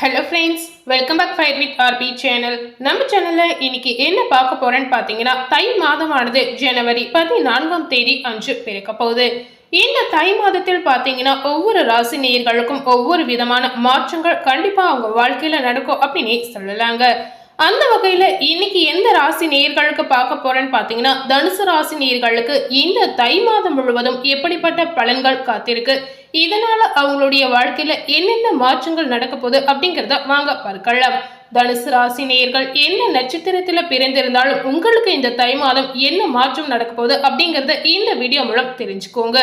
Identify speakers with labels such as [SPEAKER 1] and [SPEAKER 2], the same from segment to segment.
[SPEAKER 1] Hello friends welcome back fire with RP channel நம்ம சேனலில் இன்னைக்கு என்ன பார்க்க போகிறேன்னு பார்த்தீங்கன்னா தை மாதமானது ஜனவரி பதினான்காம் தேதி அன்று பிறக்க போகுது. இந்த தை மாதத்தில் பார்த்தீங்கன்னா ஒவ்வொரு ராசி நேயர்களுக்கும் ஒவ்வொரு விதமான மாற்றங்கள் கண்டிப்பாக அவங்க வாழ்க்கையில் நடக்கும் அப்படின்னு சொல்லலாங்க. அந்த வகையில் இன்னைக்கு எந்த ராசி நேயர்களுக்கு பார்க்க போறேன்னு பார்த்தீங்கன்னா தனுசு ராசி நேயர்களுக்கு இந்த தை மாதம் முழுவதும் எப்படிப்பட்ட பலன்கள் காத்திருக்கு? இதனால அவங்களுடைய வாழ்க்கையில என்னென்ன மாற்றங்கள் நடக்க போகுது அப்படிங்கிறத வாங்க பார்க்கலாம். தனுசு ராசி நேயர்கள் என்ன நட்சத்திரத்துல பிறந்திருந்தாலும் உங்களுக்கு இந்த தை மாதம் என்ன மாற்றம் நடக்க போகுது அப்படிங்கறத இந்த வீடியோ மூலம் தெரிஞ்சுக்கோங்க.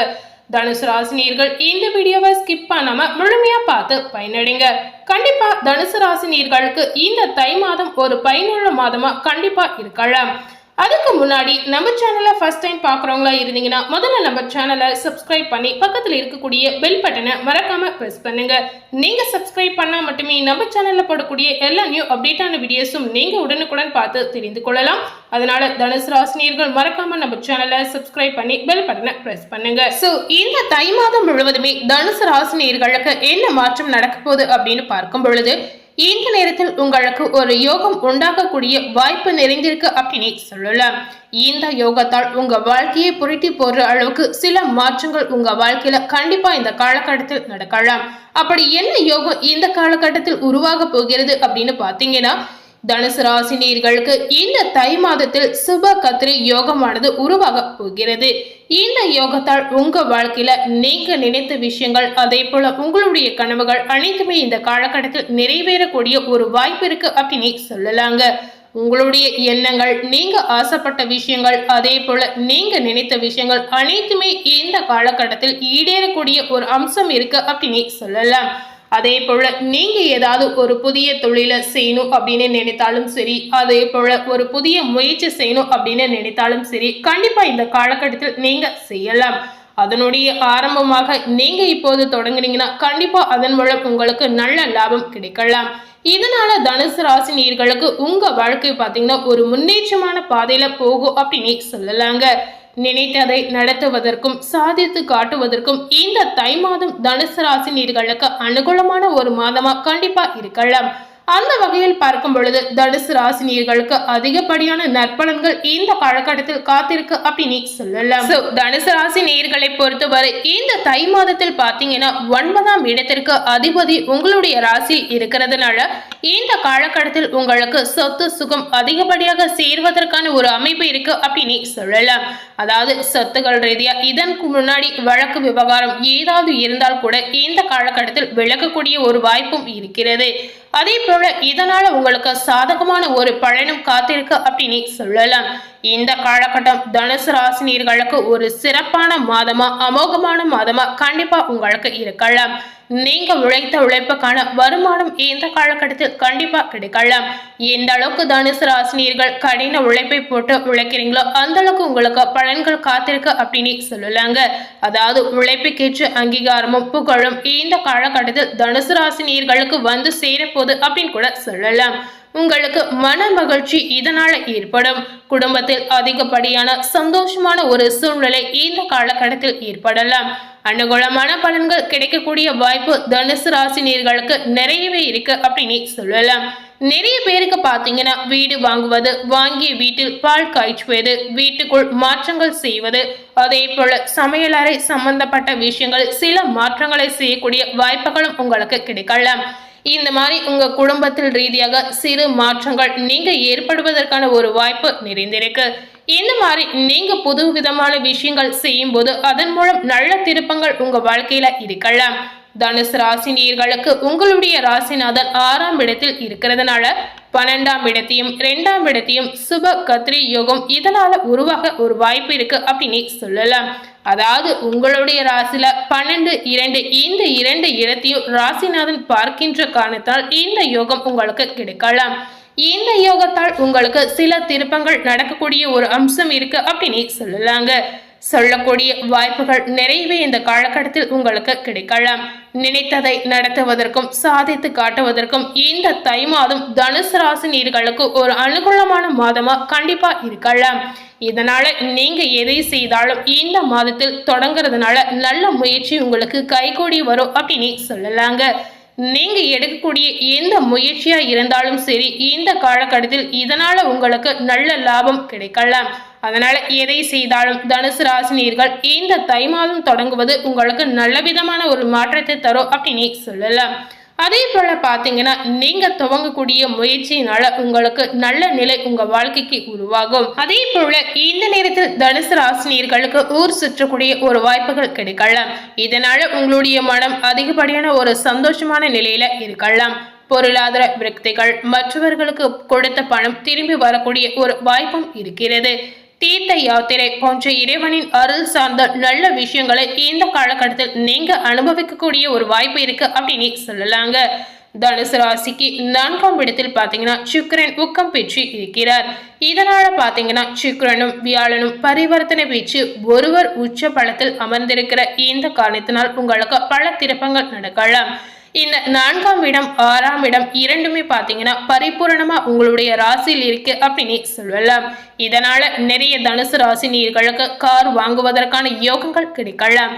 [SPEAKER 1] தனுசு ராசினியர்கள் இந்த வீடியோவை ஸ்கிப் பண்ணாம முழுமையா பார்த்து பயனடைங்க. கண்டிப்பா தனுசு ராசினியர்களுக்கு இந்த தை மாதம் ஒரு பயனுள்ள மாதமா கண்டிப்பா இருக்கலாம். அதுக்கு முன்னாடி நம்ம சேனலை ஃபஸ்ட் டைம் பார்க்குறவங்களா இருந்தீங்கன்னா முதல்ல நம்ம சேனலை சப்ஸ்கிரைப் பண்ணி பக்கத்தில் இருக்கக்கூடிய பெல் பட்டனை மறக்காமல் ப்ரெஸ் பண்ணுங்கள் நீங்கள் சப்ஸ்கிரைப் பண்ணால் மட்டுமே நம்ம சேனலில் போடக்கூடிய எல்லா நியூ அப்டேட்டான வீடியோஸும் நீங்கள் உடனுக்குடன் பார்த்து தெரிந்து கொள்ளலாம். அதனால தனுசு ராசினியர்கள் மறக்காமல் நம்ம சேனலை சப்ஸ்கிரைப் பண்ணி பெல் பட்டனை ப்ரெஸ் பண்ணுங்கள் ஸோ இந்த தை மாதம் முழுவதுமே தனுசு ராசினியர்களுக்கு என்ன மாற்றம் நடக்க போகுது அப்படின்னு பார்க்கும் பொழுது இந்த நேரத்தில் உங்களுக்கு ஒரு யோகம் உண்டாகக்கூடிய வாய்ப்பு நிறைந்திருக்கு அப்படின்னு சொல்லலாம். இந்த யோகத்தால் உங்க வாழ்க்கையை புரட்டி போடுற அளவுக்கு சில மாற்றங்கள் உங்க வாழ்க்கையில கண்டிப்பா இந்த காலகட்டத்தில் நடக்கலாம். அப்படி என்ன யோகம் இந்த காலகட்டத்தில் உருவாக போகிறது அப்படின்னு பாத்தீங்கன்னா தனுசு ராசினியர்களுக்கு இந்த தை மாதத்தில் சுப கத்திரி யோகமானது உருவாக போகிறது. இந்த யோகத்தால் உங்க வாழ்க்கையில நீங்க நினைத்த விஷயங்கள் அதே போல உங்களுடைய கனவுகள் அனைத்துமே இந்த காலகட்டத்தில் நிறைவேறக்கூடிய ஒரு வாய்ப்பு இருக்கு அப்படின்னு சொல்லலாங்க. உங்களுடைய எண்ணங்கள் நீங்க ஆசைப்பட்ட விஷயங்கள் அதே போல நீங்க நினைத்த விஷயங்கள் அனைத்துமே இந்த காலகட்டத்தில் ஈடேறக்கூடிய ஒரு அம்சம் இருக்கு அப்படின்னு சொல்லலாம். அதே போல நீங்க ஏதாவது ஒரு புதிய தொழிலை செய்யணும் அப்படின்னு நினைத்தாலும் சரி அதே போல ஒரு புதிய முயற்சி செய்யணும் அப்படின்னு நினைத்தாலும் சரி கண்டிப்பா இந்த காலகட்டத்தில் நீங்க செய்யலாம். அதனுடைய ஆரம்பமாக நீங்க இப்போது தொடங்குனீங்கன்னா கண்டிப்பா அதன் மூலம் உங்களுக்கு நல்ல லாபம் கிடைக்கலாம். இதனால தனுசு ராசி நீர்களுக்கு உங்க வாழ்க்கை பார்த்தீங்கன்னா ஒரு முன்னேற்றமான பாதையில போகும் அப்படின்னு சொல்லலாங்க. நினைத்ததை நடத்துவதற்கும் சாதித்து காட்டுவதற்கும் இந்த தை மாதம் தனுசு ராசி நீர்களுக்கு அனுகூலமான ஒரு மாதமா கண்டிப்பா இருக்கலாம். அந்த வகையில் பார்க்கும் பொழுது தனுசு ராசினியர்களுக்கு அதிகப்படியான நற்பலன்கள் இந்த காலகட்டத்தில் காத்திருக்கு அப்படின்னு சொல்லலாம். தனுசு ராசி நேர்களை பொறுத்தவரை இந்த தை மாதத்தில் பாத்தீங்கன்னா ஒன்பதாம் இடத்திற்கு அதிபதி உங்களுடைய ராசியில் இருக்கிறதுனால இந்த காலகட்டத்தில் உங்களுக்கு சொத்து சுகம் அதிகப்படியாக சேர்வதற்கான ஒரு அமைப்பு இருக்கு அப்படின்னு சொல்லலாம். அதாவது சொத்துகள் ரீதியா இதற்கு முன்னாடி வழக்கு விவகாரம் ஏதாவது இருந்தால் கூட இந்த காலகட்டத்தில் விலகக்கூடிய ஒரு வாய்ப்பும் இருக்கிறது. அதே போல இதனால உங்களுக்கு சாதகமான ஒரு பலனும் காத்திருக்கு அப்படின்னு சொல்லலாம். இந்த காலகட்டம் தனுசு ராசினியர்களுக்கு ஒரு சிறப்பான மாதமா அமோகமான மாதமா கண்டிப்பா உங்களுக்கு இருக்கலாம். நீங்கள் உழைத்த உழைப்புக்கான வருமானம் இந்த காலகட்டத்தில் கண்டிப்பாக கிடைக்கலாம் எந்த அளவுக்கு தனுசு ராசினியர்கள் கடின உழைப்பை போட்டு உழைக்கிறீங்களோ அந்த அளவுக்கு உங்களுக்கு பலன்கள் காத்திருக்கு அப்படின்னு சொல்லலாங்க. அதாவது உழைப்புக்கேற்ற அங்கீகாரமும் புகழும் இந்த காலகட்டத்தில் தனுசு ராசினியர்களுக்கு வந்து சேரப்போகுது அப்படின்னு கூட சொல்லலாம். உங்களுக்கு மன மகிழ்ச்சி இதனால ஏற்படும். குடும்பத்தில் அதிகப்படியான சந்தோஷமான ஒரு சூழ்நிலை இந்த காலகட்டத்தில் ஏற்படலாம். அனுகூலமான பலன்கள் கிடைக்கக்கூடிய வாய்ப்பு தனுசு ராசினியர்களுக்கு நிறையவே இருக்கு அப்படின்னு சொல்லலாம். நிறைய பேருக்கு பார்த்தீங்கன்னா வீடு வாங்குவது வாங்கிய வீட்டில் பால் காய்ச்சுவது வீட்டுக்குள் மாற்றங்கள் செய்வது அதே போல சமையலறை சம்பந்தப்பட்ட விஷயங்கள் சில மாற்றங்களை செய்யக்கூடிய வாய்ப்புகளும் உங்களுக்கு கிடைக்கலாம். இந்த மாதிரி உங்க குடும்பத்தில் ரீதியாக சிறு மாற்றங்கள் நீங்க ஏற்படுவதற்கான ஒரு வாய்ப்பு நிறைந்திருக்கு. இந்த மாதிரி நீங்க புது விதமான விஷயங்கள் செய்யும் போது அதன் மூலம் நல்ல திருப்பங்கள் உங்க வாழ்க்கையில இருக்கலாம் தனுசு ராசினியர்களுக்கு உங்களுடைய ராசிநாதன் ஆறாம் இடத்தில் இருக்கிறதுனால பன்னெண்டாம் இடத்தையும் ரெண்டாம் இடத்தையும் சுப கத்ரி யோகம் இதனால உருவாக ஒரு வாய்ப்பு இருக்கு அப்படின்னு சொல்லலாம். அதாவது உங்களுடைய ராசியில பன்னெண்டு இரண்டு இந்த இரண்டு இடத்தையும் ராசிநாதன் பார்க்கின்ற காரணத்தால் இந்த யோகம் உங்களுக்கு கிடைக்கலாம். இந்த யோகத்தால் உங்களுக்கு சில திருப்பங்கள் நடக்கக்கூடிய ஒரு அம்சம் இருக்கு அப்படின்னு சொல்லலாங்க. சொல்லக்கூடிய வாய்ப்புகள் நிறையவே இந்த காலகட்டத்தில் உங்களுக்கு கிடைக்கலாம். நினைத்ததை நடத்துவதற்கும் சாதித்து காட்டுவதற்கும் இந்த தை மாதம் தனுசு ராசி நீர்களுக்கு ஒரு அனுகூலமான மாதமா கண்டிப்பா இருக்கலாம். இதனால நீங்க எதை செய்தாலும் இந்த மாதத்தில் தொடங்குறதுனால நல்ல முயற்சி உங்களுக்கு கைகூடி வரும் அப்படின்னு சொல்லலாங்க. நீங்கள் எடுக்கக்கூடிய எந்த முயற்சியாக இருந்தாலும் சரி இந்த காலகட்டத்தில் இதனால் உங்களுக்கு நல்ல லாபம் கிடைக்கலாம். அதனால் எதை செய்தாலும் தனுசு ராசினியர்கள் இந்த தை மாதம் தொடங்குவது உங்களுக்கு நல்ல விதமான ஒரு மாற்றத்தை தரும் அப்படின்னு சொல்லலாம். அதே போல் பார்த்தீங்கன்னா நீங்கள் துவங்கக்கூடிய முயற்சியினால உங்களுக்கு நல்ல நிலை உங்கள் வாழ்க்கைக்கு உருவாகும். அதே போல் இந்த நேரத்தில் தனுசு ராசினியர்களுக்கு ஊர் சுற்றக்கூடிய ஒரு வாய்ப்புகள் கிடைக்கலாம். இதனால உங்களுடைய மனம் அதிகப்படியான ஒரு சந்தோஷமான நிலையில இருக்கலாம். பொருளாதார விரக்திகள் மற்றவர்களுக்கு கொடுத்த பணம் திரும்பி வரக்கூடிய ஒரு வாய்ப்பும் இருக்கிறது. தீர்த்த யாத்திரை போன்ற இறைவனின் அருள் சார்ந்த நல்ல விஷயங்களை இந்த காலகட்டத்தில் நீங்க அனுபவிக்கக்கூடிய ஒரு வாய்ப்பு இருக்கு அப்படின்னு சொல்லலாங்க. தனுசு ராசிக்கு நான்காம் இடத்தில் பார்த்தீங்கன்னா சுக்கரன் ஊக்கம் பெற்று இருக்கிறார். இதனால பார்த்தீங்கன்னா சுக்கரனும் வியாழனும் பரிவர்த்தனை பெற்று ஒருவர் உச்ச பலத்தில் அமர்ந்திருக்கிற இந்த காரணத்தினால் உங்களுக்கு பல திருப்பங்கள் நடக்கலாம். இந்த நான்காம் இடம் ஆறாம் இடம் இரண்டுமே பார்த்தீங்கன்னா பரிபூரணமா உங்களுடைய ராசியில் இருக்கு அப்படின்னு சொல்லலாம். இதனால நிறைய தனுசு ராசி நீர்களுக்கு கார் வாங்குவதற்கான யோகங்கள் கிடைக்கலாம்.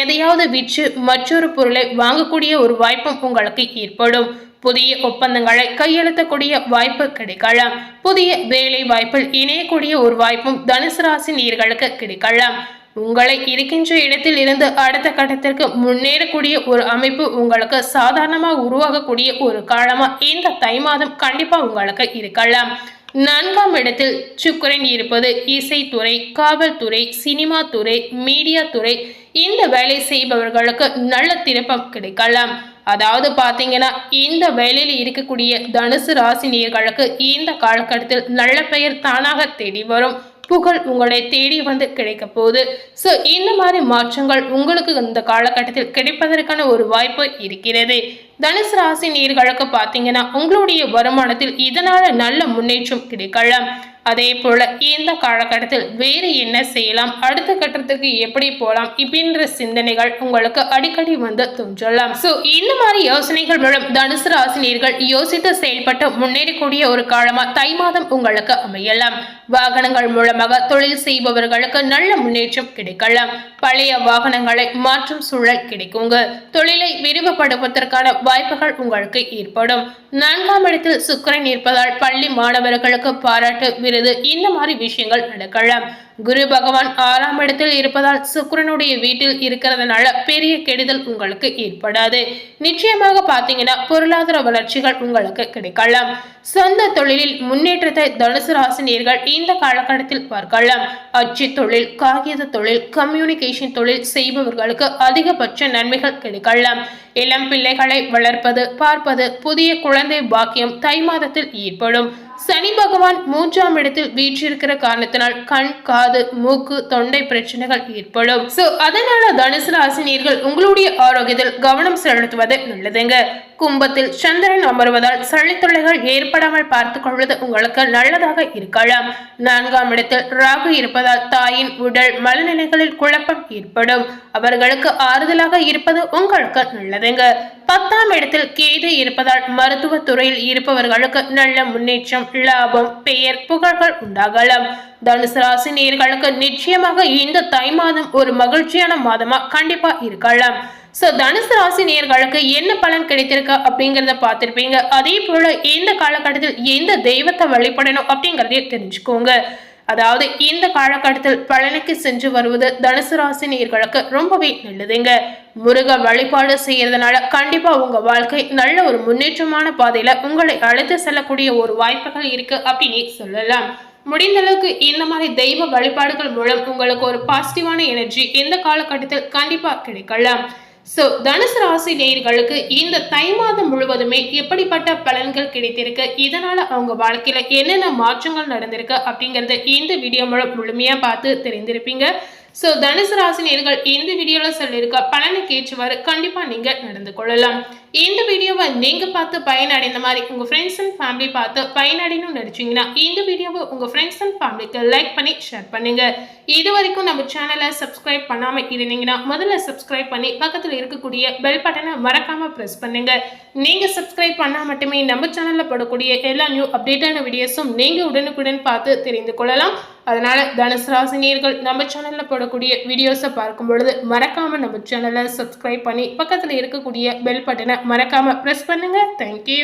[SPEAKER 1] எதையாவது விற்று மற்றொரு பொருளை வாங்கக்கூடிய ஒரு வாய்ப்பும் உங்களுக்கு ஏற்படும். புதிய ஒப்பந்தங்களை கையெழுத்தக்கூடிய வாய்ப்பு கிடைக்கலாம். புதிய வேலை வாய்ப்பில் இணையக்கூடிய ஒரு வாய்ப்பும் தனுசு ராசி நீர்களுக்கு கிடைக்கலாம். உங்களை இருக்கின்ற இடத்தில் இருந்து அடுத்த கட்டத்திற்கு முன்னேறக்கூடிய ஒரு அமைப்பு உங்களுக்கு சாதாரணமாக உருவாகக்கூடிய ஒரு காலமாக இந்த தை மாதம் கண்டிப்பாக உங்களுக்கு இருக்கலாம். நான்காம் இடத்தில் சுக்கரன் இருப்பது இசைத்துறை காவல்துறை சினிமா துறை மீடியா துறை இந்த வேலை செய்பவர்களுக்கு நல்ல திருப்பம் கிடைக்கலாம். அதாவது பார்த்தீங்கன்னா இந்த வேலையில் இருக்கக்கூடிய தனுசு ராசினியர்களுக்கு இந்த காலகட்டத்தில் நல்ல பெயர் தானாக தேடி வரும். புகழ் உங்களை தேடி வந்து கிடைக்க போகுது ஸோ இந்த மாதிரி மாற்றங்கள் உங்களுக்கு இந்த காலகட்டத்தில் கிடைப்பதற்கான ஒரு வாய்ப்பு இருக்கிறது. தனுசு ராசி நீர்களுக்கு பார்த்தீங்கன்னா உங்களுடைய வருமானத்தில் இதனால நல்ல முன்னேற்றம் கிடைக்கலாம். அதே போல இந்த காலகட்டத்தில் வேறு என்ன செய்யலாம்? அடுத்த கட்டத்துக்கு எப்படி போகலாம்? இப்படின்ற சிந்தனைகள் உங்களுக்கு அடிக்கடி வந்து தோன்றலாம். ஸோ இந்த மாதிரி யோசனைகள் மூலம் தனுசு ராசினியர்கள் யோசித்து செயல்பட்டு முன்னேறக்கூடிய ஒரு காலமா தை மாதம் உங்களுக்கு அமையலாம். வாகனங்கள் மூலமாக தொழில் செய்பவர்களுக்கு நல்ல முன்னேற்றம் கிடைக்கலாம். பழைய வாகனங்களை மாற்றும் சூழல் கிடைக்குங்க. தொழிலை விரிவுபடுவதற்கான வாய்ப்புகள் உங்களுக்கு ஏற்படும். நான்காம் இடத்தில் சுக்கரன் இருப்பதால் பள்ளி மாணவர்களுக்கு பாராட்டு விருது இந்த மாதிரி விஷயங்கள் நடக்கலாம். குரு பகவான் ஆறாம் இடத்தில் இருப்பதால் சுக்கரனுடைய வீட்டில் இருக்கிறதுனால பெரிய கெடுதல் உங்களுக்கு ஏற்படாது. நிச்சயமாக பார்த்தீங்கன்னா பொருளாதார வளர்ச்சிகள் உங்களுக்கு கிடைக்கலாம். சொந்த தொழிலில் முன்னேற்றத்தை தனுசு ராசினியர்கள் இந்த காலகட்டத்தில் பார்க்கலாம். அச்சு தொழில் காகித தொழில் கம்யூனிகேஷன் தொழில் செய்பவர்களுக்கு அதிகபட்ச நன்மைகள் கிடைக்கலாம். இளம் பிள்ளைகளை வளர்ப்பது பார்ப்பது புதிய குழந்தை பாக்கியம் தை மாதத்தில் ஏற்படும். சனி பகவான் மூன்றாம் இடத்தில் வீற்றிருக்கிற காரணத்தினால் கண் காது மூக்கு தொண்டை பிரச்சனைகள் ஏற்படும். சோ அதனால தனுசு ராசினியர்கள் உங்களுடைய ஆரோக்கியத்தில் கவனம் செலுத்துவது நல்லதுங்க. கும்பத்தில் சந்திரன் அமர்வதால் சளித்தொல்லைகள் ஏற்படாமல் பார்த்துக் கொள்வது உங்களுக்கு நல்லதாக இருக்கலாம். நான்காம் இடத்தில் ராகு இருப்பதால் தாயின் உடல் மனநிலைகளில் குழப்பம் ஏற்படும். அவர்களுக்கு ஆறுதலாக இருப்பது உங்களுக்கு நல்லதுங்க. பத்தாம் இடத்தில் கேது இருப்பதால் மருத்துவ துறையில் இருப்பவர்களுக்கு நல்ல முன்னேற்றம் லாபம் பெயர் புகழ்கள் உண்டாகலாம். தனுசு ராசி நேர்களுக்கு நிச்சயமாக இந்த தை மாதம் ஒரு மகிழ்ச்சியான மாதமா கண்டிப்பா இருக்கலாம். ஸோ தனுசு ராசி நேர்களுக்கு என்ன பலன் கிடைத்திருக்கு அப்படிங்கிறத பார்த்துருப்பீங்க. அதே போல இந்த காலகட்டத்தில் எந்த தெய்வத்தை வழிபடணும் அப்படிங்கிறதையும் தெரிஞ்சுக்கோங்க. அதாவது இந்த காலகட்டத்தில் பழனிக்கு சென்று வருவது தனுசு ராசி நேர்களுக்கு ரொம்பவே நல்லதுங்க. முருக வழிபாடு செய்யறதுனால கண்டிப்பா உங்க வாழ்க்கை நல்ல ஒரு முன்னேற்றமான பாதையில உங்களை அழைத்து செல்லக்கூடிய ஒரு வாய்ப்புகள் இருக்கு அப்படின்னு சொல்லலாம். முடிந்த அளவுக்கு இந்த மாதிரி தெய்வ வழிபாடுகள் மூலம் உங்களுக்கு ஒரு பாசிட்டிவான எனர்ஜி இந்த காலகட்டத்தில் கண்டிப்பா கிடைக்கலாம். ஸோ தனுசு ராசி நேயர்களுக்கு இந்த தை மாதம் முழுவதுமே எப்படிப்பட்ட பலன்கள் கிடைத்திருக்கு? இதனால் அவங்க வாழ்க்கையில் என்னென்ன மாற்றங்கள் நடந்திருக்கு? அப்படிங்கிறத இந்த வீடியோ மூலம் முழுமையாக பார்த்து தெரிந்திருப்பீங்க. ஸோ தனுசு ராசினியர்கள் இந்த வீடியோவில் சொல்லியிருக்க பலனுக்கு ஏற்றுவாறு கண்டிப்பாக நீங்கள் நடந்து கொள்ளலாம். இந்த வீடியோவை நீங்கள் பார்த்து பயனடைந்த மாதிரி உங்கள் ஃப்ரெண்ட்ஸ் அண்ட் ஃபேமிலி பார்த்து பயனடையணும்னு நினச்சிங்கன்னா இந்த வீடியோவை உங்கள் ஃப்ரெண்ட்ஸ் அண்ட் ஃபேமிலிக்கு லைக் பண்ணி ஷேர் பண்ணுங்கள் இது வரைக்கும் நம்ம சேனலை சப்ஸ்கிரைப் பண்ணாமல் இருந்தீங்கன்னா முதல்ல சப்ஸ்கிரைப் பண்ணி பக்கத்தில் இருக்கக்கூடிய பெல் பட்டனை மறக்காமல் ப்ரெஸ் பண்ணுங்கள் நீங்கள் சப்ஸ்கிரைப் பண்ணால் மட்டுமே நம்ம சேனலில் படக்கூடிய எல்லா நியூ அப்டேட்டான வீடியோஸும் நீங்கள் உடனுக்குடன் பார்த்து தெரிந்து கொள்ளலாம். அதனால் தனுசு ராசினியர்கள் நம்ம சேனலில் போடக்கூடிய வீடியோஸை பார்க்கும் பொழுது மறக்காமல் நம்ம சேனலை சப்ஸ்கிரைப் பண்ணி பக்கத்தில் இருக்கக்கூடிய பெல் பட்டனை மறக்காமல் ப்ரெஸ் பண்ணுங்கள் தேங்க்யூ